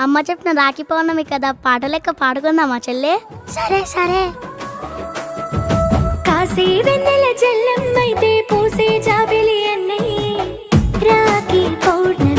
అమ్మ చెప్పిన రాఖీ పౌర్ణమి కదా పాట లెక్క పాడుకుందామా చెల్లే? సరే సరే. కాసే వెన్నెల జల్లమ్మైతే పూసే జాబిలి అన్నయ్య. రాఖీ పౌర్ణమి